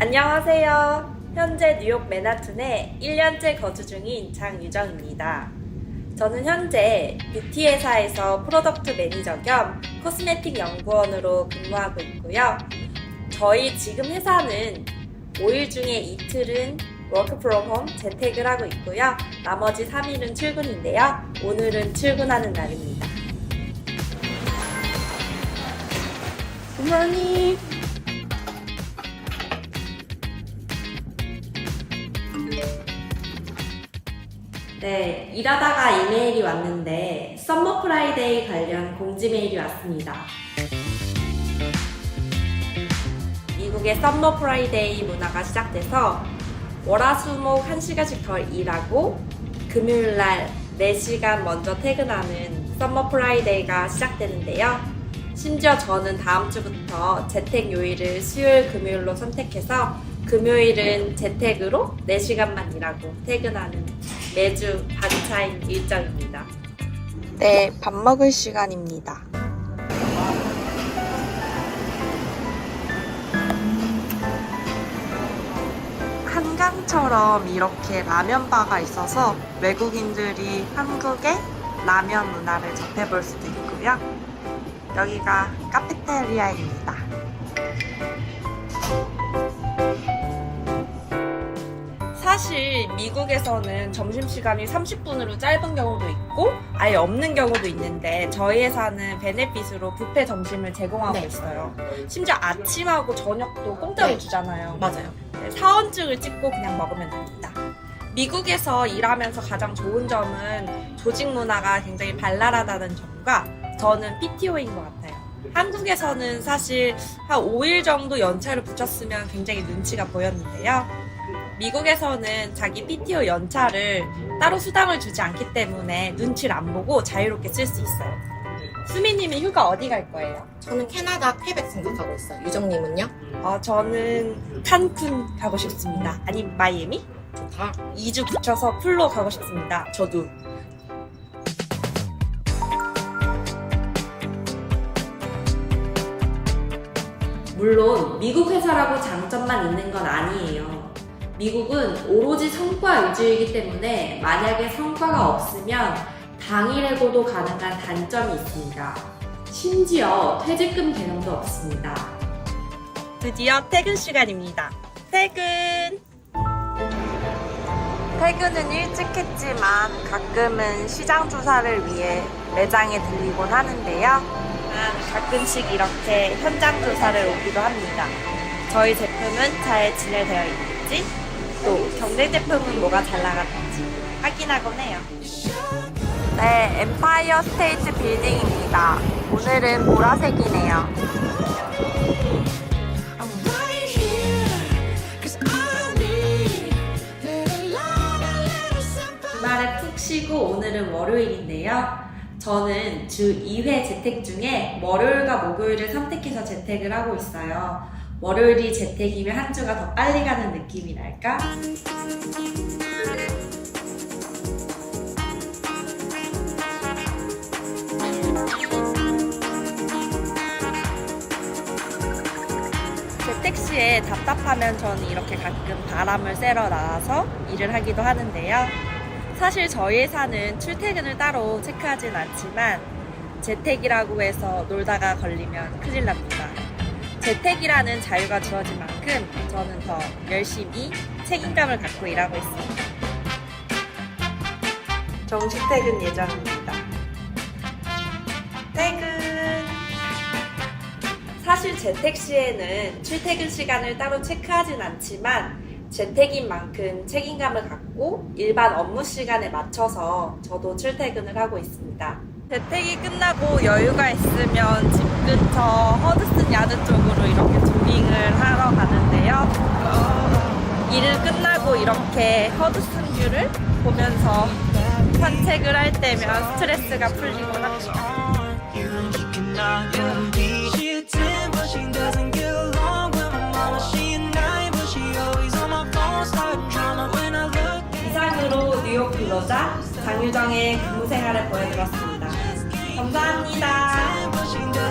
안녕하세요. 현재 뉴욕 맨하튼에 1년째 거주 중인 장유정입니다. 저는 현재 뷰티 회사에서 프로덕트 매니저 겸 코스메틱 연구원으로 근무하고 있고요. 저희 지금 회사는 5일 중에 이틀은 워크 프롬 홈 재택을 하고 있고요. 나머지 3일은 출근인데요. 오늘은 출근하는 날입니다. 굿모닝. 네, 일하다가 이메일이 왔는데 썸머 프라이데이 관련 공지 메일이 왔습니다. 미국의 썸머 프라이데이 문화가 시작돼서 월화수목 1시간씩 더 일하고 금요일 날 4시간 먼저 퇴근하는 썸머 프라이데이가 시작되는데요. 심지어 저는 다음 주부터 재택 요일을 수요일 금요일로 선택해서 금요일은 재택으로 4시간만 일하고 퇴근하는 매주 반차인 일정입니다. 네, 밥 먹을 시간입니다. 한강처럼 이렇게 라면 바가 있어서 외국인들이 한국의 라면 문화를 접해볼 수도 있고요. 여기가 카페테리아입니다. 사실 미국에서는 점심시간이 30분으로 짧은 경우도 있고 아예 없는 경우도 있는데 저희 회사는 베네핏으로 뷔페 점심을 제공하고 네. 있어요. 심지어 아침하고 저녁도 공짜로 네. 주잖아요. 맞아요. 네, 사원증을 찍고 그냥 먹으면 됩니다. 미국에서 일하면서 가장 좋은 점은 조직 문화가 굉장히 발랄하다는 점과 저는 PTO인 것 같아요. 한국에서는 사실 한 5일 정도 연차를 붙였으면 굉장히 눈치가 보였는데요. 미국에서는 자기 PTO 연차를 따로 수당을 주지 않기 때문에 눈치를 안 보고 자유롭게 쓸 수 있어요. 수미님이 휴가 어디 갈 거예요? 저는 캐나다 퀘벡 생각하고 있어요. 유정님은요? 어, 저는 칸쿤 가고 싶습니다. 아니면 마이애미? 좋다. 2주 붙여서 풀로 가고 싶습니다. 저도. 물론 미국 회사라고 장점만 있는 건 아니에요. 미국은 오로지 성과 위주이기 때문에 만약에 성과가 없으면 당일해고도 가능한 단점이 있습니다. 심지어 퇴직금 개념도 없습니다. 드디어 퇴근 시간입니다. 퇴근! 퇴근은 일찍 했지만 가끔은 시장 조사를 위해 매장에 들리곤 하는데요. 가끔씩 이렇게 현장 조사를 오기도 합니다. 저희 제품은 잘 진열되어 있는지, 또 경쟁 제품은 뭐가 잘 나가는지 확인하곤 해요. 네, 엠파이어 스테이트 빌딩입니다. 오늘은 보라색이네요. 주말에 푹 쉬고 오늘은 월요일인데요. 저는 주 2회 재택 중에 월요일과 목요일을 선택해서 재택을 하고 있어요. 월요일이 재택이면 한 주가 더 빨리 가는 느낌이랄까? 재택 시에 답답하면 저는 이렇게 가끔 바람을 쐬러 나와서 일을 하기도 하는데요. 사실 저희 회사는 출퇴근을 따로 체크하진 않지만 재택이라고 해서 놀다가 걸리면 큰일 납니다. 재택이라는 자유가 주어진 만큼 저는 더 열심히 책임감을 갖고 일하고 있습니다. 정시 퇴근 예정입니다. 퇴근! 사실 재택 시에는 출퇴근 시간을 따로 체크하진 않지만 재택인 만큼 책임감을 갖고 일반 업무 시간에 맞춰서 저도 출퇴근을 하고 있습니다. 재택이 끝나고 여유가 있으면 집 근처 허드슨 야드 쪽으로 이렇게 조깅을 하러 가는데요. 일을 끝나고 이렇게 허드슨 뷰를 보면서 산책을 할 때면 스트레스가 풀리곤 합니다. You cannot be. She a 10, but she doesn't get along with my mama. She a 9, but she always on my phone, starting drama when I look 이상으로 뉴욕 근로자 장유정의 근무 생활을 보여드렸습니다. 감사합니다.